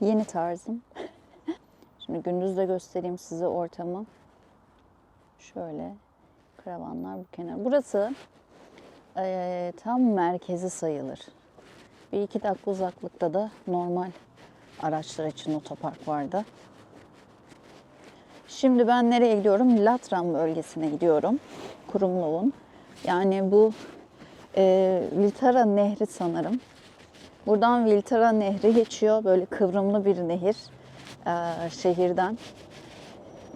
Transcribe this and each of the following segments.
Yeni tarzım. Şimdi gündüz de göstereyim size ortamı. Şöyle karavanlar bu kenar. Burası eee, tam merkezi sayılır. Bir iki dakika uzaklıkta da normal araçlar için otopark vardı. Şimdi ben nereye gidiyorum? Latran bölgesine gidiyorum. Kurumluğun. Yani bu e, Viltara Nehri sanırım. Buradan Viltara Nehri geçiyor. Böyle kıvrımlı bir nehir e, şehirden.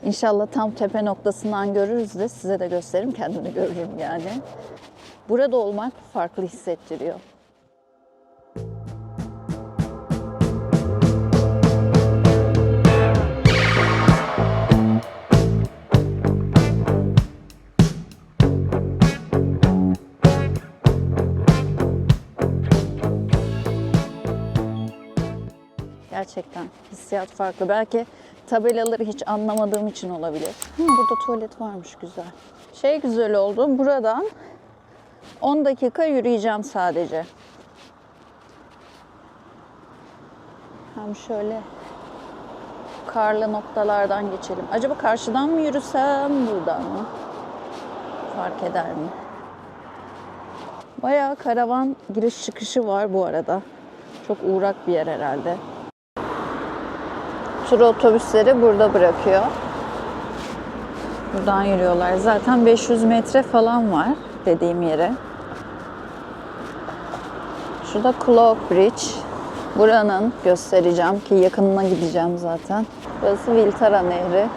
İnşallah tam tepe noktasından görürüz de size de gösteririm. Kendimi görürüm yani. Burada olmak farklı hissettiriyor. Gerçekten hissiyat farklı. Belki tabelaları hiç anlamadığım için olabilir. Hı, burada tuvalet varmış güzel. Şey güzel oldu. Buradan 10 dakika yürüyeceğim sadece. Hem şöyle karlı noktalardan geçelim. Acaba karşıdan mı yürüsem, buradan mı? Fark eder mi? Bayağı karavan giriş çıkışı var bu arada. Çok uğrak bir yer herhalde. Tur otobüsleri burada bırakıyor. Buradan yürüyorlar. Zaten 500 metre falan var dediğim yere. Şurada Clock Bridge. Buranın göstereceğim ki yakınına gideceğim zaten. Burası Viltara Nehri.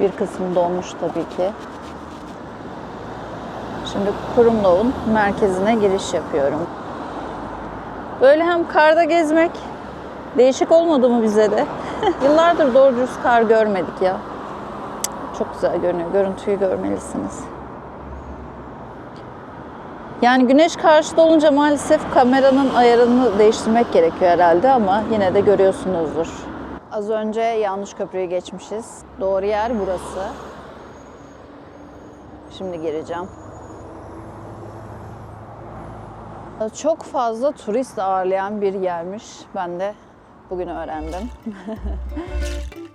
Bir kısmı dolmuş tabii ki. Şimdi Kurumlov'un merkezine giriş yapıyorum. Böyle hem karda gezmek değişik olmadı mı bize de? Yıllardır doğru dürüst kar görmedik ya. Çok güzel görünüyor. Görüntüyü görmelisiniz. Yani güneş karşıda olunca maalesef kameranın ayarını değiştirmek gerekiyor herhalde ama yine de görüyorsunuzdur. Az önce yanlış köprüyü geçmişiz. Doğru yer burası. Şimdi gireceğim. Çok fazla turist ağırlayan bir yermiş. Ben de bugün öğrendim.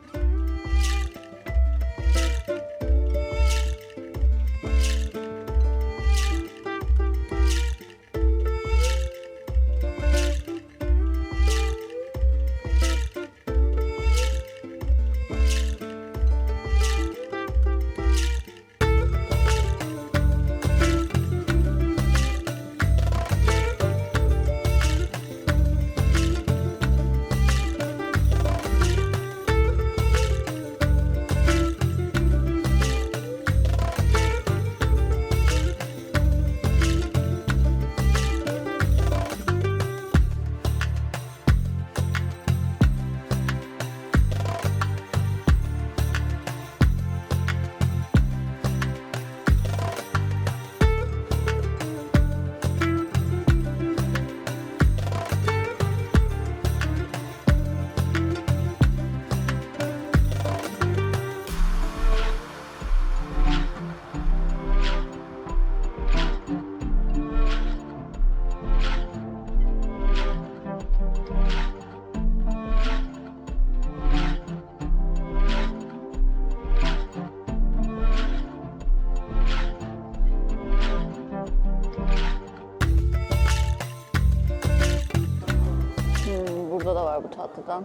tatlıdan.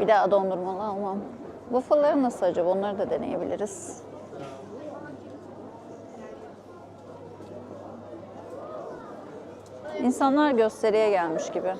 Bir daha dondurmalı almam. Waffle'ları nasıl acaba? Onları da deneyebiliriz. İnsanlar gösteriye gelmiş gibi.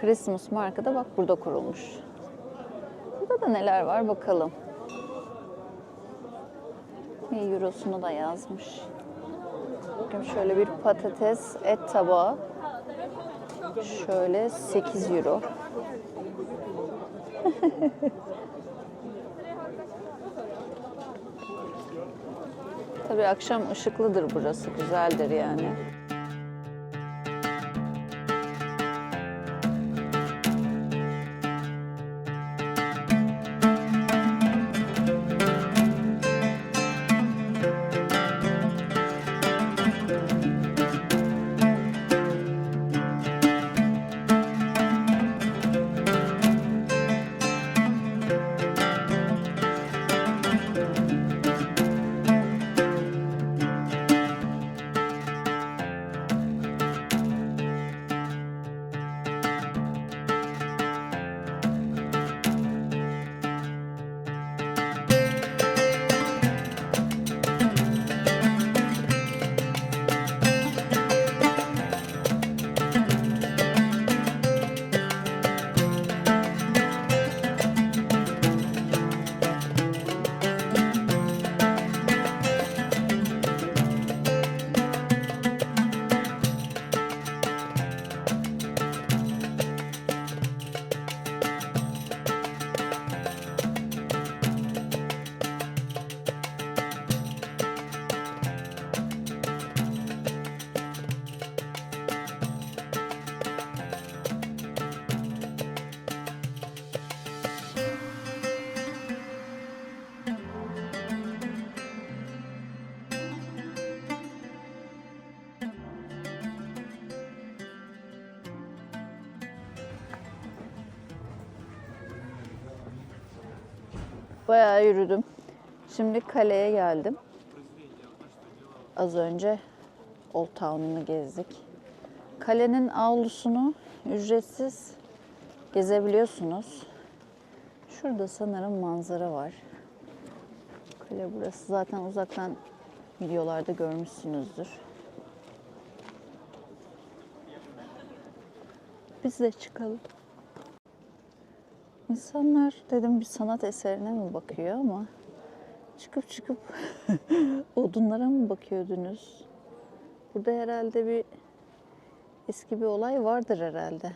Christmas markı da bak burada kurulmuş. Burada da neler var bakalım. Bir eurosunu da yazmış. Bakın şöyle bir patates et tabağı. Şöyle 8 euro. Tabii akşam ışıklıdır burası, güzeldir yani. Bayağı yürüdüm. Şimdi kaleye geldim. Az önce Old Town'unu gezdik. Kalenin avlusunu ücretsiz gezebiliyorsunuz. Şurada sanırım manzara var. Kale burası. Zaten uzaktan videolarda görmüşsünüzdür. Biz de çıkalım. İnsanlar dedim bir sanat eserine mi bakıyor ama çıkıp çıkıp odunlara mı bakıyordunuz? Burada herhalde bir eski bir olay vardır herhalde.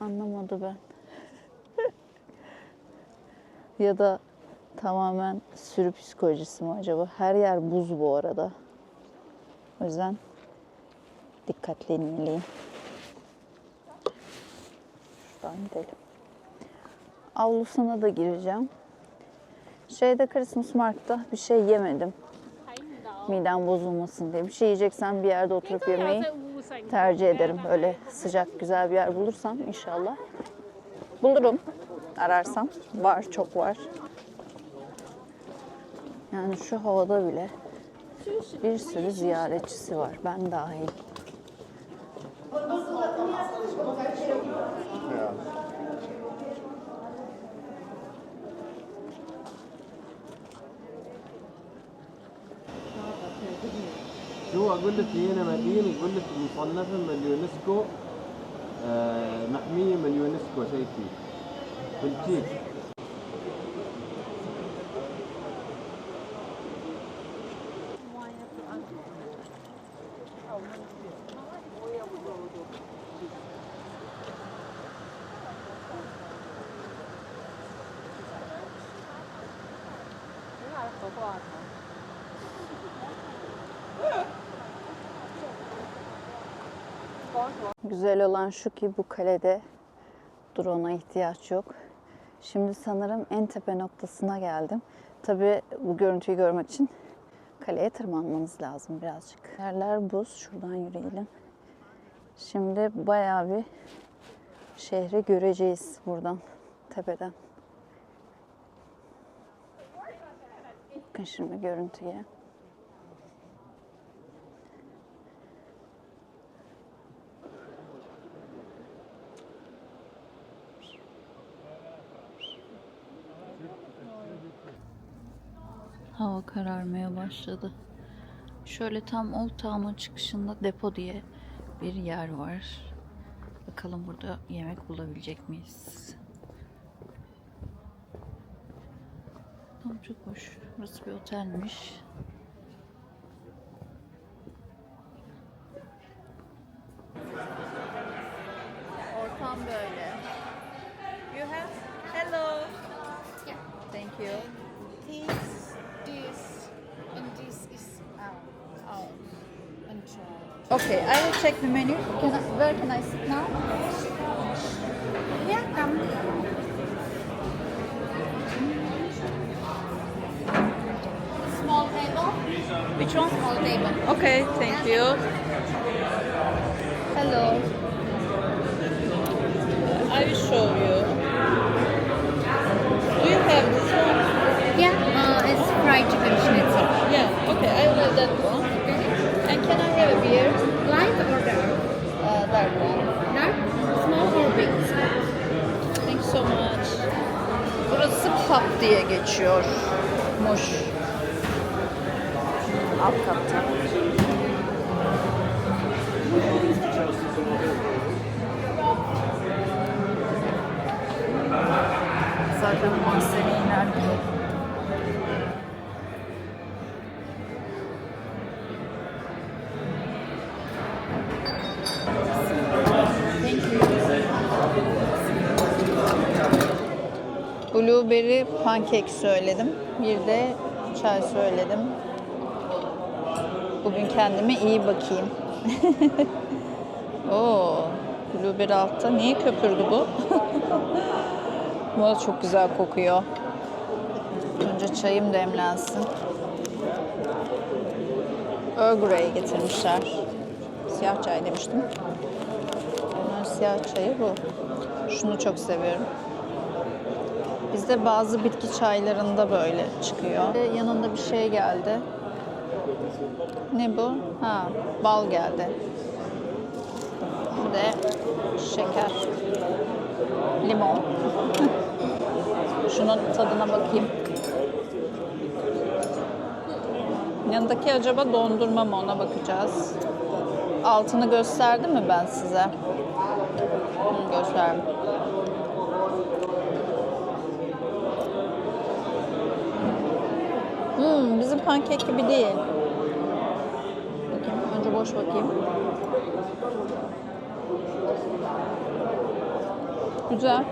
Anlamadı ben. ya da tamamen sürü psikolojisi mi acaba? Her yer buz bu arada. O yüzden dikkatli inmeliyim. Şuradan gidelim avlusuna da gireceğim. Şeyde Christmas Mark'ta bir şey yemedim. Midem bozulmasın diye. Bir şey yiyeceksem bir yerde oturup yemeyi tercih ederim. Öyle sıcak güzel bir yer bulursam inşallah. Bulurum ararsam. Var çok var. Yani şu havada bile bir sürü ziyaretçisi var. Ben dahil. هو قلة هي يقول لك مصنفة من اليونسكو آه، محمية من اليونسكو شيء فيه في الكيك Thank you. Güzel olan şu ki bu kalede drone'a ihtiyaç yok. Şimdi sanırım en tepe noktasına geldim. Tabii bu görüntüyü görmek için kaleye tırmanmanız lazım birazcık. Yerler buz. Şuradan yürüyelim. Şimdi bayağı bir şehri göreceğiz buradan, tepeden. Bakın şimdi görüntüye. Hava kararmaya başladı. Şöyle tam Old çıkışında depo diye bir yer var. Bakalım burada yemek bulabilecek miyiz? Tam çok hoş. Burası bir otelmiş. Diye geçiyor. Muş. Alt katta. Blueberry pankek söyledim. Bir de çay söyledim. Bugün kendime iyi bakayım. Oo, blueberry altta. Niye köpürdü bu? bu da çok güzel kokuyor. Önce çayım demlensin. Earl Grey getirmişler. Siyah çay demiştim. Bunlar siyah çayı bu. Şunu çok seviyorum. Bizde bazı bitki çaylarında böyle çıkıyor. Ve Yanında bir şey geldi. Ne bu? Ha, bal geldi. Bir de şeker. Limon. Şunun tadına bakayım. Yanındaki acaba dondurma mı ona bakacağız. Altını gösterdim mi ben size? Hı, gösterdim. Hmm, bizim pankek gibi değil. Bakayım, önce boş bakayım. Güzel.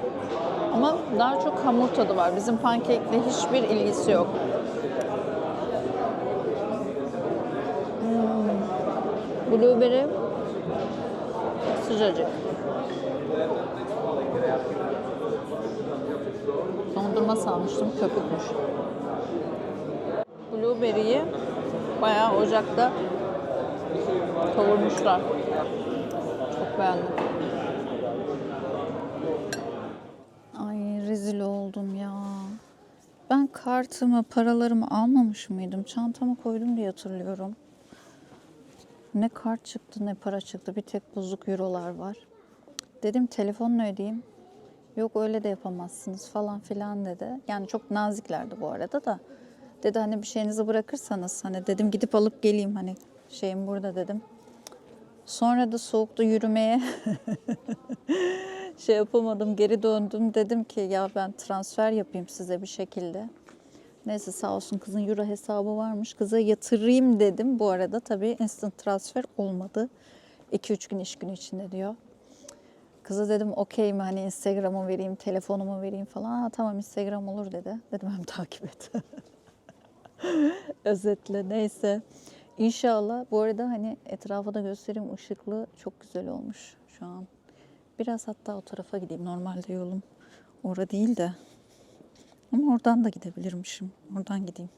Ama daha çok hamur tadı var. Bizim pankekle hiçbir ilgisi yok. Hmm. Blueberry sıcacık. Dondurma sanmıştım, köpükmüş. Blueberry'yi bayağı ocakta kavurmuşlar. Çok beğendim. Ay rezil oldum ya. Ben kartımı, paralarımı almamış mıydım? Çantama koydum diye hatırlıyorum. Ne kart çıktı ne para çıktı. Bir tek bozuk eurolar var. Dedim telefonla ödeyeyim. Yok öyle de yapamazsınız falan filan dedi. Yani çok naziklerdi bu arada da. Dedi hani bir şeyinizi bırakırsanız hani dedim gidip alıp geleyim hani şeyim burada dedim. Sonra da soğukta yürümeye şey yapamadım geri döndüm. Dedim ki ya ben transfer yapayım size bir şekilde. Neyse sağ olsun kızın euro hesabı varmış. Kıza yatırayım dedim. Bu arada tabii instant transfer olmadı. 2-3 gün iş günü içinde diyor. Kıza dedim okey mi hani Instagram'ı vereyim, telefonumu vereyim falan. Ha, tamam Instagram olur dedi. Dedim hem takip et. Özetle neyse. İnşallah bu arada hani etrafa da göstereyim ışıklı çok güzel olmuş şu an. Biraz hatta o tarafa gideyim. Normalde yolum orada değil de. Ama oradan da gidebilirmişim. Oradan gideyim.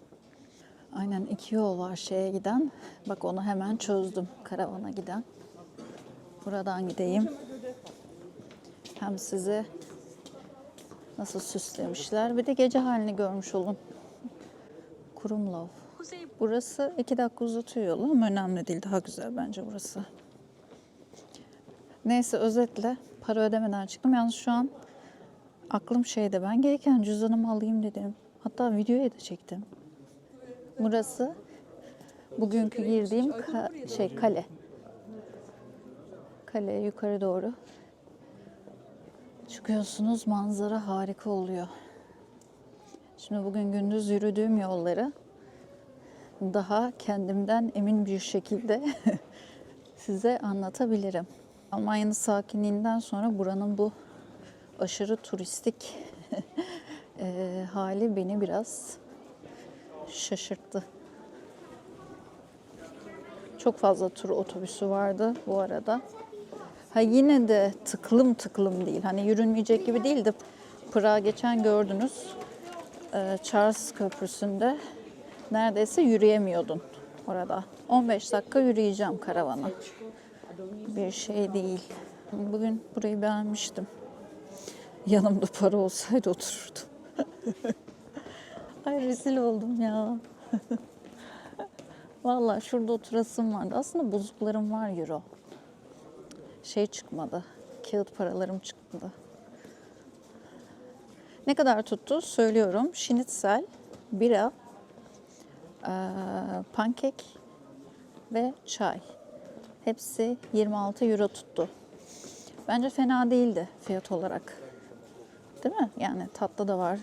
Aynen iki yol var şeye giden. Bak onu hemen çözdüm. Karavana giden. Buradan gideyim. Hem size nasıl süslemişler. Bir de gece halini görmüş olun. Kurumlov. Burası iki dakika uzatıyor yolu ama önemli değil. Daha güzel bence burası. Neyse özetle para ödemeden çıktım. Yalnız şu an aklım şeyde ben gelirken cüzdanımı alayım dedim. Hatta videoya da çektim. Burası bugünkü girdiğim ka- şey kale. Kale yukarı doğru. Çıkıyorsunuz manzara harika oluyor. Şimdi bugün gündüz yürüdüğüm yolları daha kendimden emin bir şekilde size anlatabilirim. Almanya'nın sakinliğinden sonra buranın bu aşırı turistik eee, hali beni biraz şaşırttı. Çok fazla tur otobüsü vardı bu arada. Ha yine de tıklım tıklım değil. Hani yürünmeyecek gibi değil de Pırağı geçen gördünüz. Ee, Charles Köprüsü'nde neredeyse yürüyemiyordun orada. 15 dakika yürüyeceğim karavana. Bir şey değil. Bugün burayı beğenmiştim. Yanımda para olsaydı otururdum. Ay rezil oldum ya. Vallahi şurada oturasım vardı. Aslında bozuklarım var euro. Şey çıkmadı. Kağıt paralarım çıkmadı. Ne kadar tuttu söylüyorum. Şinitsel, bira, eee, pankek ve çay. Hepsi 26 euro tuttu. Bence fena değildi fiyat olarak. Değil mi? Yani tatlı da var.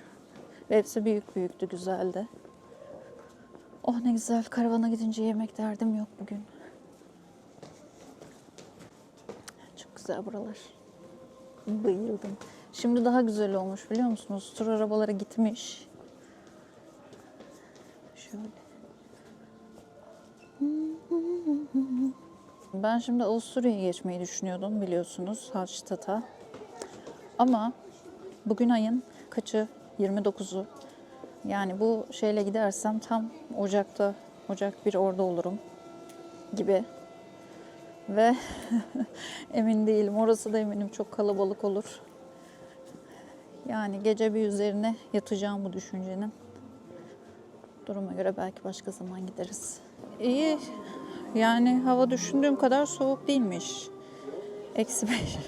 Ve hepsi büyük büyüktü, güzeldi. Oh ne güzel. Karavana gidince yemek derdim yok bugün. Çok güzel buralar. Bayıldım. Şimdi daha güzel olmuş biliyor musunuz? Tur arabaları gitmiş. Şöyle. Ben şimdi Avusturya'ya geçmeyi düşünüyordum biliyorsunuz Hallstatt'a. Ama bugün ayın kaçı? 29'u. Yani bu şeyle gidersem tam Ocak'ta, Ocak bir orada olurum gibi. Ve emin değilim. Orası da eminim çok kalabalık olur. Yani gece bir üzerine yatacağım bu düşüncenin. Duruma göre belki başka zaman gideriz. İyi. Yani hava düşündüğüm kadar soğuk değilmiş. Eksi beş.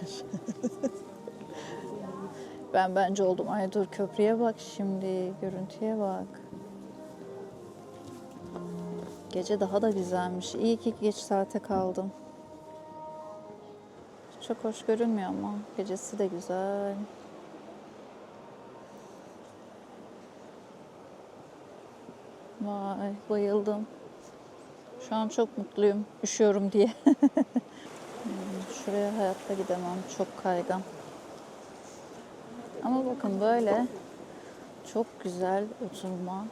ben bence oldum. Ay dur köprüye bak şimdi. Görüntüye bak. Gece daha da güzelmiş. İyi ki geç saate kaldım. Çok hoş görünmüyor ama gecesi de güzel. Vay bayıldım. Şu an çok mutluyum. Üşüyorum diye. Hmm, Şuraya hayatta gidemem. Çok kaygan. Ama bakın böyle çok güzel oturma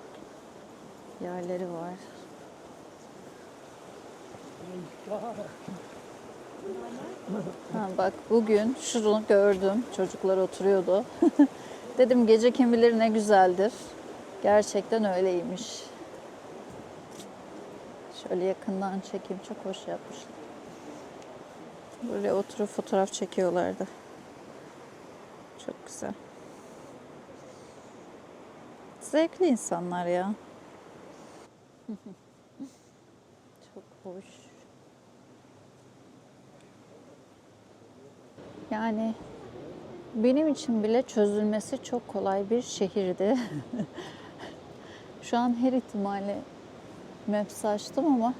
yerleri var. Ha, bak bugün şunu gördüm. Çocuklar oturuyordu. Dedim gece kim bilir ne güzeldir. Gerçekten öyleymiş. Şöyle yakından çekeyim. Çok hoş yapmışlar. Böyle oturup fotoğraf çekiyorlardı. Çok güzel. Zevkli insanlar ya. Çok hoş. Yani benim için bile çözülmesi çok kolay bir şehirdi. Şu an her ihtimali Maps açtım ama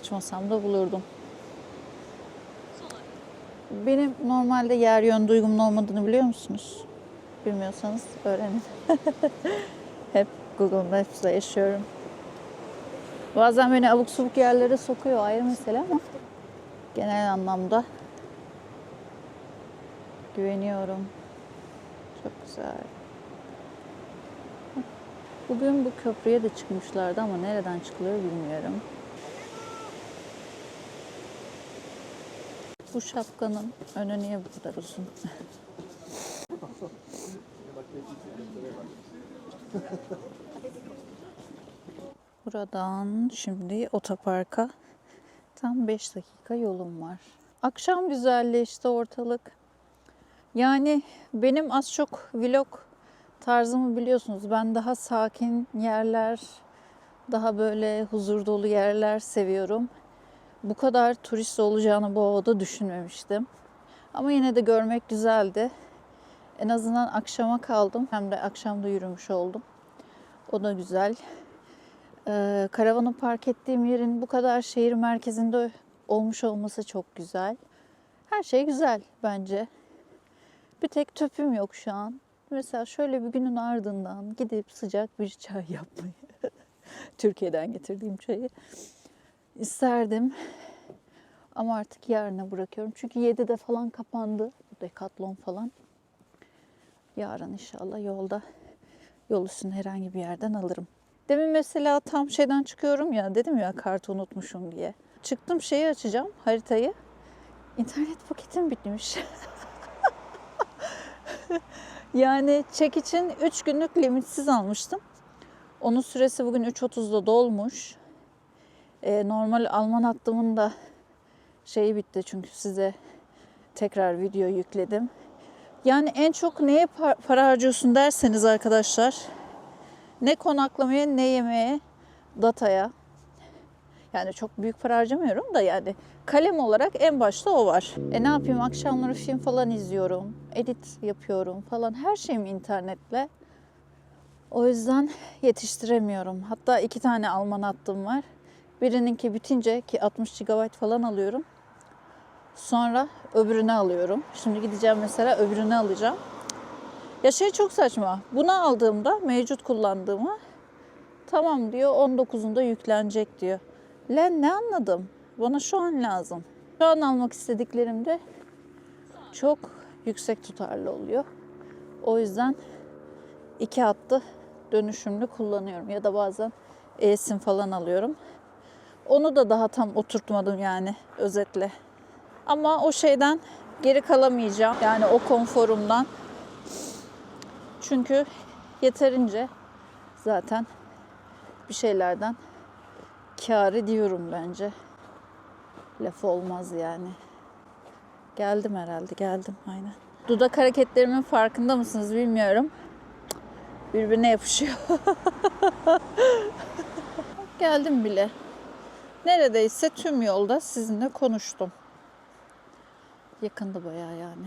açmasam da bulurdum. Benim normalde yer yön duygumun olmadığını biliyor musunuz? Bilmiyorsanız öğrenin. Hep Google Maps'la yaşıyorum. Bazen beni abuk subuk yerlere sokuyor ayrı mesele ama genel anlamda güveniyorum. Çok güzel. Bugün bu köprüye de çıkmışlardı ama nereden çıkılıyor bilmiyorum. Bu şapkanın önü niye bu kadar uzun? Buradan şimdi otoparka tam 5 dakika yolum var. Akşam güzelleşti ortalık. Yani benim az çok vlog tarzımı biliyorsunuz. Ben daha sakin yerler, daha böyle huzur dolu yerler seviyorum. Bu kadar turist olacağını bu havada düşünmemiştim. Ama yine de görmek güzeldi. En azından akşama kaldım. Hem de akşamda yürümüş oldum. O da güzel. Ee, karavanı park ettiğim yerin bu kadar şehir merkezinde olmuş olması çok güzel. Her şey güzel bence. Bir tek töpüm yok şu an. Mesela şöyle bir günün ardından gidip sıcak bir çay yapmayı, Türkiye'den getirdiğim çayı isterdim. Ama artık yarına bırakıyorum. Çünkü 7'de falan kapandı. Bu Decathlon falan. Yarın inşallah yolda yol üstünde herhangi bir yerden alırım. Demin mesela tam şeyden çıkıyorum ya dedim ya kartı unutmuşum diye. Çıktım şeyi açacağım haritayı. İnternet paketim bitmiş. yani çek için 3 günlük limitsiz almıştım. Onun süresi bugün 3.30'da dolmuş. Ee, normal Alman hattımın da şeyi bitti çünkü size tekrar video yükledim. Yani en çok neye par- para harcıyorsun derseniz arkadaşlar ne konaklamaya ne yemeğe dataya yani çok büyük para harcamıyorum da yani kalem olarak en başta o var. E ne yapayım akşamları film falan izliyorum, edit yapıyorum falan her şeyim internetle. O yüzden yetiştiremiyorum. Hatta iki tane Alman hattım var. Birininki bitince ki 60 GB falan alıyorum. Sonra öbürünü alıyorum. Şimdi gideceğim mesela öbürünü alacağım. Ya şey çok saçma. Bunu aldığımda mevcut kullandığımı tamam diyor 19'unda yüklenecek diyor. Lan ne anladım? Bana şu an lazım. Şu an almak istediklerimde çok yüksek tutarlı oluyor. O yüzden iki hattı dönüşümlü kullanıyorum. Ya da bazen e-sim falan alıyorum. Onu da daha tam oturtmadım yani özetle. Ama o şeyden geri kalamayacağım. Yani o konforumdan. Çünkü yeterince zaten bir şeylerden kâr ediyorum bence. Laf olmaz yani. Geldim herhalde, geldim aynen. Dudak hareketlerimin farkında mısınız bilmiyorum. Birbirine yapışıyor. geldim bile. Neredeyse tüm yolda sizinle konuştum. Yakındı bayağı yani.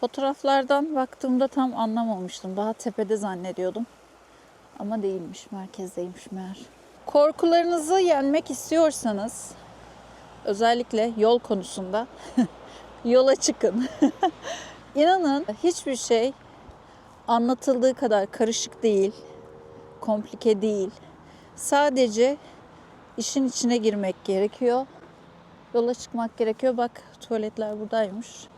Fotoğraflardan baktığımda tam anlamamıştım. Daha tepede zannediyordum. Ama değilmiş, merkezdeymiş meğer. Korkularınızı yenmek istiyorsanız özellikle yol konusunda yola çıkın. İnanın hiçbir şey anlatıldığı kadar karışık değil, komplike değil. Sadece işin içine girmek gerekiyor. Yola çıkmak gerekiyor. Bak tuvaletler buradaymış.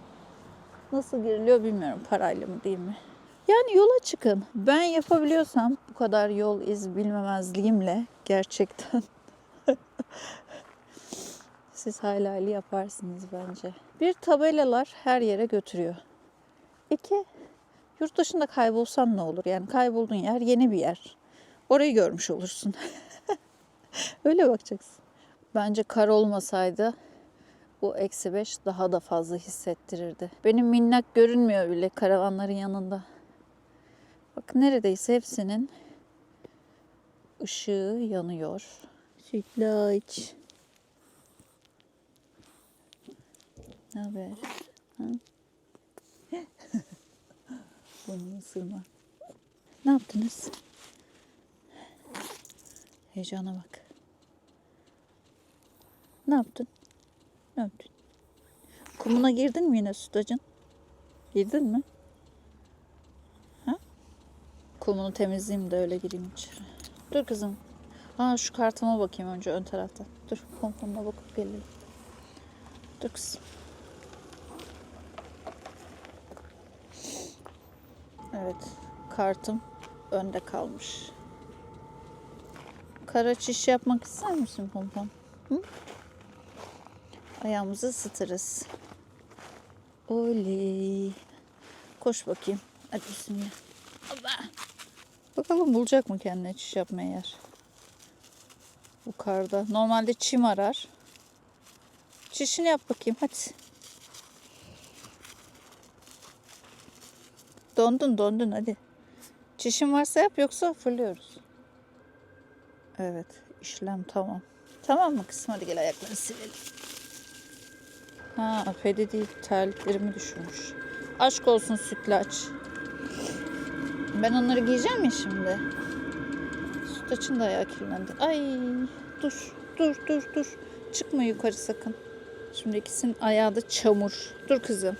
Nasıl giriliyor bilmiyorum parayla mı değil mi? Yani yola çıkın. Ben yapabiliyorsam bu kadar yol iz bilmemezliğimle gerçekten siz hayali yaparsınız bence. Bir tabelalar her yere götürüyor. İki, yurt dışında kaybolsan ne olur? Yani kaybolduğun yer yeni bir yer. Orayı görmüş olursun. Öyle bakacaksın. Bence kar olmasaydı bu eksi 5 daha da fazla hissettirirdi. Benim minnak görünmüyor bile karavanların yanında. Bak neredeyse hepsinin ışığı yanıyor. Sütlaç. Ne haber? Ha? Bunu ısırma. Ne yaptınız? Heyecana bak. Ne yaptın? Ne yaptın? Kumuna girdin mi yine sütlacın? Girdin mi? Kumunu temizleyeyim de öyle gireyim içeri. Dur kızım. Ha şu kartıma bakayım önce ön taraftan. Dur pomponuna bakıp gelelim. Dur kızım. Evet. Kartım önde kalmış. Kara çiş yapmak ister misin pompon? Hı? Ayağımızı ısıtırız. Oley. Koş bakayım. Hadi bismillah. Hoppa. Bakalım bulacak mı kendine çiş yapmaya yer. Bu karda. Normalde çim arar. Çişini yap bakayım hadi. Dondun dondun hadi. Çişin varsa yap yoksa fırlıyoruz. Evet işlem tamam. Tamam mı kızım hadi gel ayaklarını silelim. Ha Fedi değil terliklerimi düşürmüş. Aşk olsun sütlaç. Ben onları giyeceğim ya şimdi. Sütlaçın da ayağı kirlendi. Ay dur dur dur dur. Çıkma yukarı sakın. Şimdi ikisinin ayağı da çamur. Dur kızım.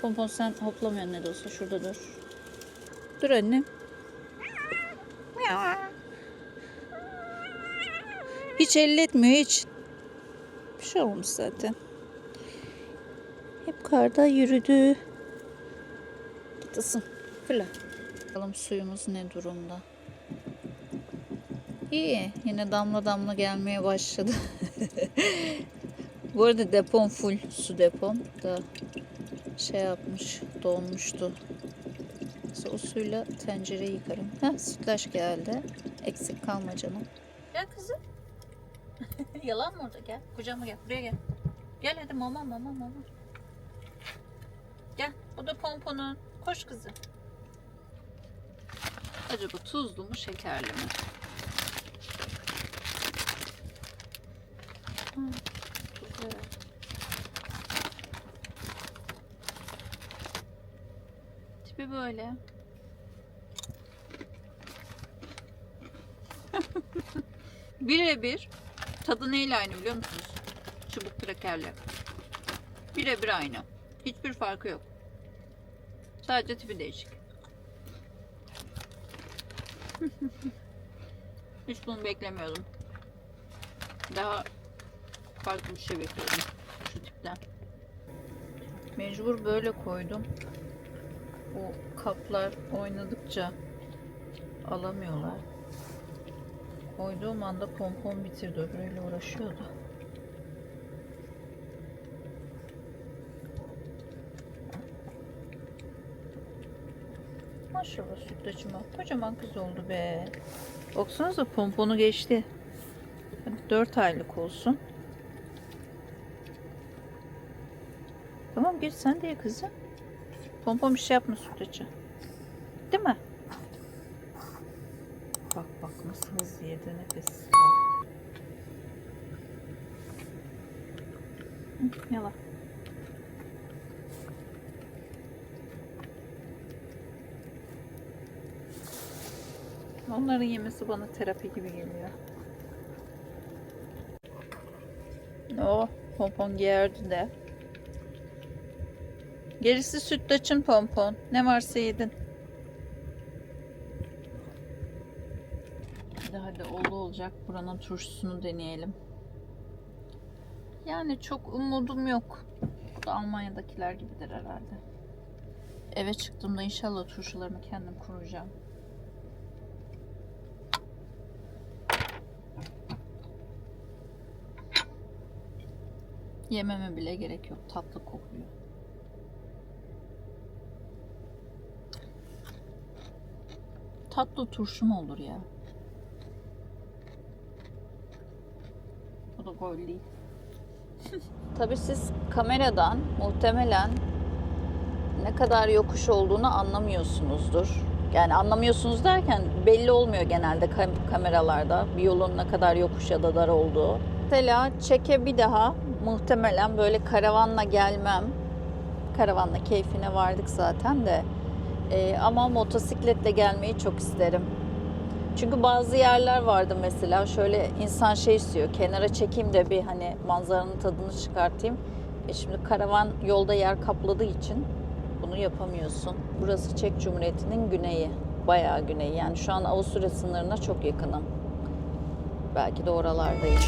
Pompon sen hoplamıyorsun ne de olsa şurada dur. Dur anne. Hiç elletmiyor hiç. Bir şey olmuş zaten. Hep karda yürüdü. Git ısın. Fırla. Bakalım suyumuz ne durumda. İyi. Yine damla damla gelmeye başladı. Bu arada depom full. Su depom da şey yapmış. Donmuştu. Neyse o suyla tencereyi yıkarım. Heh, sütlaç geldi. Eksik kalma canım. Gel kızım. Yalan mı orada? Gel. Kucağıma gel. Buraya gel. Gel hadi mama mama mama. Gel. Bu da pomponun. Koş kızım. Acaba tuzlu mu şekerli mi? Hmm. Tipi böyle. Birebir tadı neyle aynı biliyor musunuz? Çubuk krakerle. Birebir aynı. Hiçbir farkı yok. Sadece tipi değişik. Hiç bunu beklemiyordum. Daha farklı bir şey bekliyordum şu tipten. Mecbur böyle koydum. O kaplar oynadıkça alamıyorlar. Koyduğum anda pompon bitirdi. Öbürüyle uğraşıyordu. Maşallah sütlaçıma. Kocaman kız oldu be. Baksanıza pomponu geçti. Hadi 4 aylık olsun. Tamam geç sen de kızım. Pompon bir şey yapma sütlaçı. Değil mi? Bak bak nasıl hızlı yedi nefes. Bak. Hı, Yala. Onların yemesi bana terapi gibi geliyor. Oh, pompon giyerdi de. Gerisi sütlaçın pompon. Ne varsa yedin. Hadi hadi oldu olacak. Buranın turşusunu deneyelim. Yani çok umudum yok. Bu da Almanya'dakiler gibidir herhalde. Eve çıktığımda inşallah turşularımı kendim kuracağım. Yememe bile gerek yok. Tatlı kokuyor. Tatlı turşu mu olur ya? Bu da gol değil. Tabii siz kameradan muhtemelen ne kadar yokuş olduğunu anlamıyorsunuzdur. Yani anlamıyorsunuz derken belli olmuyor genelde kam- kameralarda bir yolun ne kadar yokuş ya da dar olduğu. Mesela çeke bir daha muhtemelen böyle karavanla gelmem. Karavanla keyfine vardık zaten de. Ee, ama motosikletle gelmeyi çok isterim. Çünkü bazı yerler vardı mesela şöyle insan şey istiyor kenara çekeyim de bir hani manzaranın tadını çıkartayım. E şimdi karavan yolda yer kapladığı için bunu yapamıyorsun. Burası Çek Cumhuriyeti'nin güneyi. Bayağı güneyi. Yani şu an Avusturya sınırına çok yakınım. Belki de oralardayım.